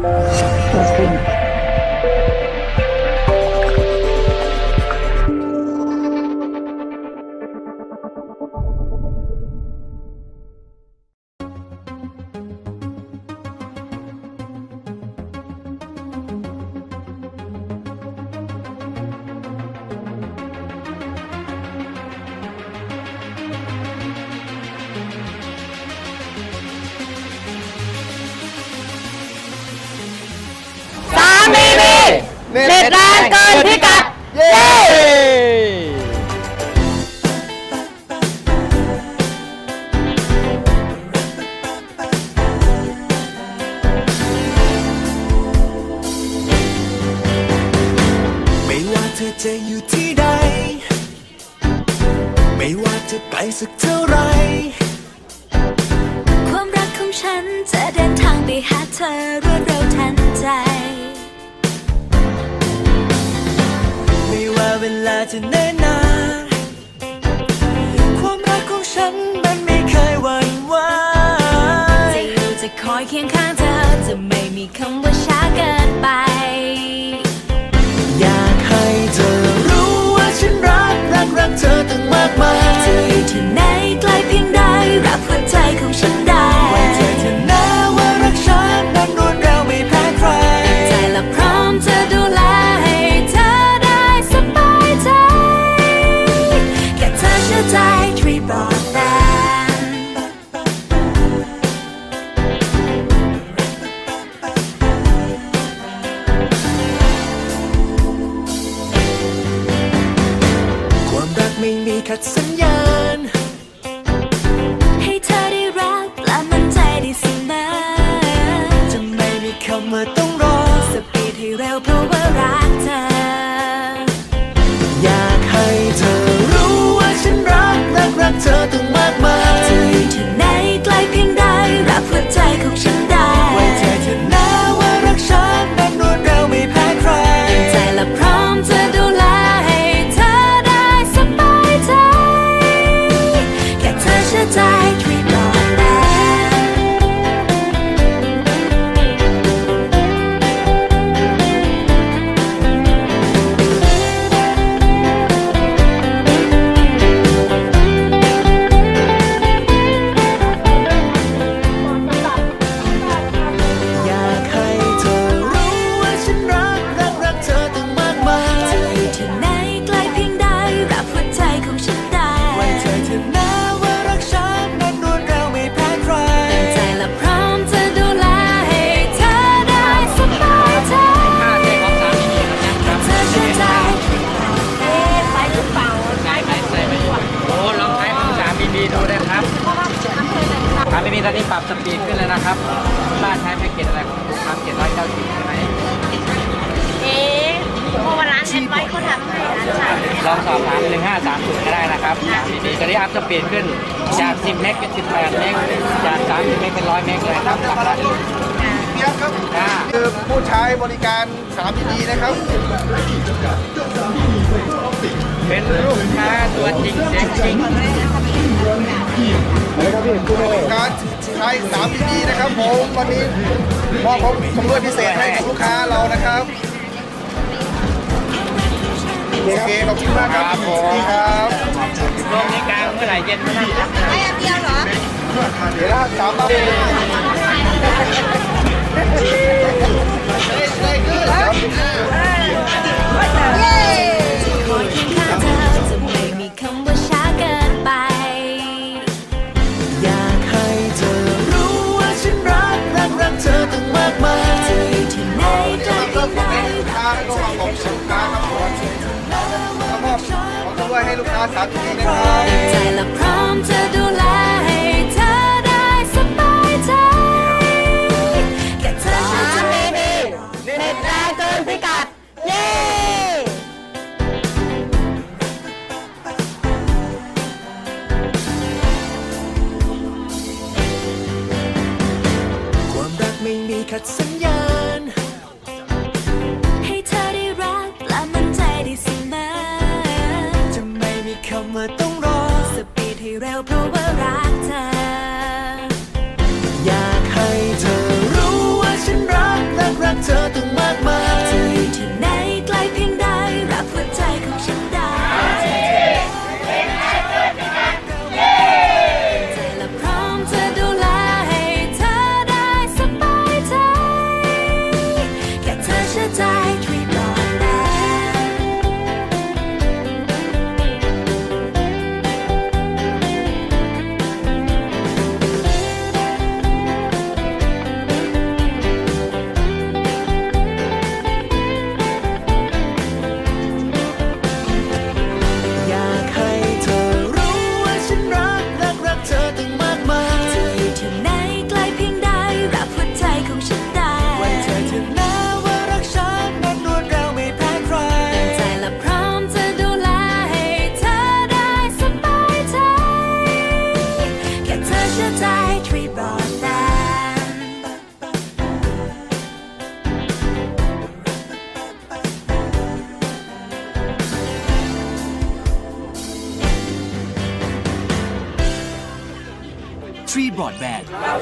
ส จะอยู่ที่ใด ไม่ว่าจะไปสักเท่าไหรความรักของฉันจะเดินทางไปหาเธอรวดเร็วทันใจ ไม่ว่าเวลาจะเนิ่นนานความรักของฉันมันไม่เคยหวั่นไหวจะอยู่จะคอยเคียงข้างเธอจะไม่มีคำว่า รักเธอตั้งมากมายจะอยู่ที่ไหนไกลเพียงใดรับหัวใจของฉัน ขัดสัญญา ลองสอบถามหนึ่งห้าสามศูนย์ก็ได้นะครับบีบีตอนนี้อัพสปีดขึ้นจาก 10 เมกเป็น 18 เมกจาก 30 เมกเป็น 100 เมกเลยครับราคาดีเปียกครับอ่าคือผู้ใช้บริการสามดีนะครับ เป็นลูกค้าตัวจริงเสียงจริงการใช้สามดีนะครับผมวันนี้มอบของชำร่วยพิเศษให้กับลูกค้าเรานะครับ โอเคขอบคุณมากครับครับผมนี่ครับโรงนี้กลางเมื่อไหร่เย็นเมื่อไหร่ครับไม่อันเดียวเหรอเดี๋ยวนะสามบาทได้ขึ้นครับคาสามดีนะครับใจและพร้อมจะดู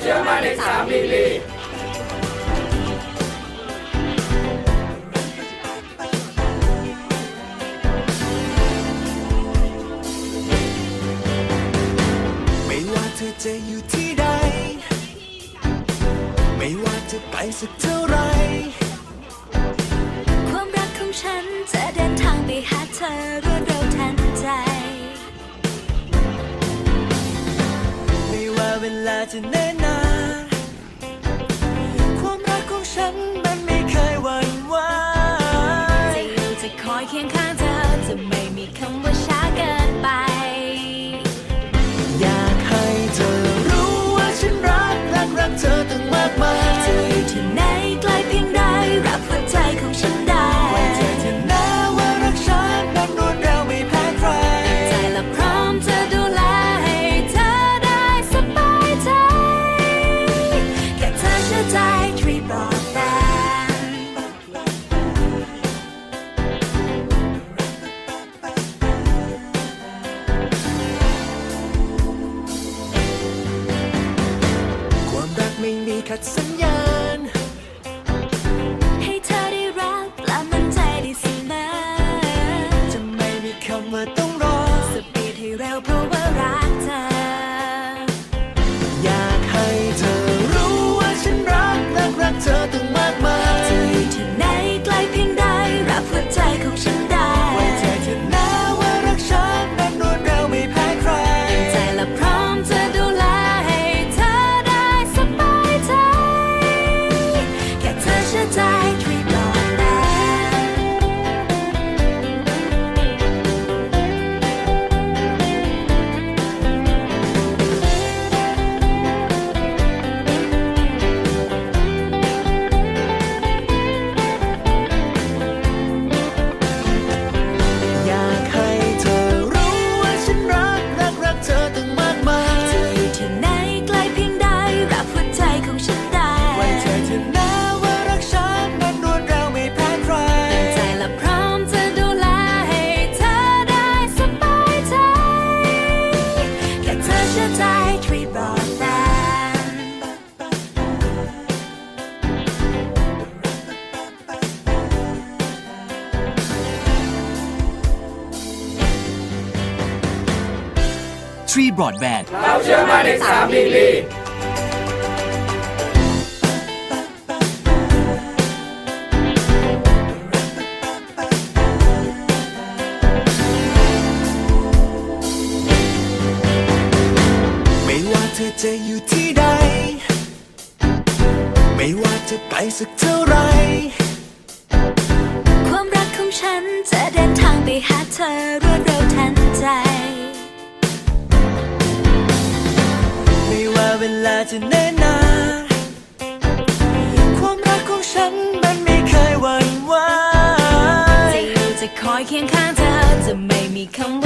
เชื่อมั่นในสมิลลิไม่ว่าเธอจะอยู่ที่ใด ไม่ว่าจะไกลสักเท่าไรความรักของฉันจะเดินทางไปหาเธอ เวลาจะเนิ่นนานความรักของฉันมันไม่เคยหวั่นไหวจะอยู่จะคอยเคียงข้างเธอ จะไม่มีคำว่าช้าเกินไป อยากให้เธอรู้ว่าฉันรักรักรักเธอตั้งมากมายจะอยู่ที่ไหน cuts and อดแบนเราเชื่อมั่นในสามดีลีไม่ว่าเธอจะอยู่ที่ใด ไม่ว่าจะไปสักเท่าไร ความรักของฉันจะเดินทางไปหาเธอรวดเร็วทันใจ ไม่ว่าเวลาจะเนิ่นนานความรักของฉันมันไม่เคยหวั่นไหวจะอยู่จะคอยเคียงข้างเธอจะไม่มีคำว่า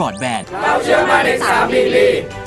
Tree Broadband สามบีบีเน็ตแรงเกิ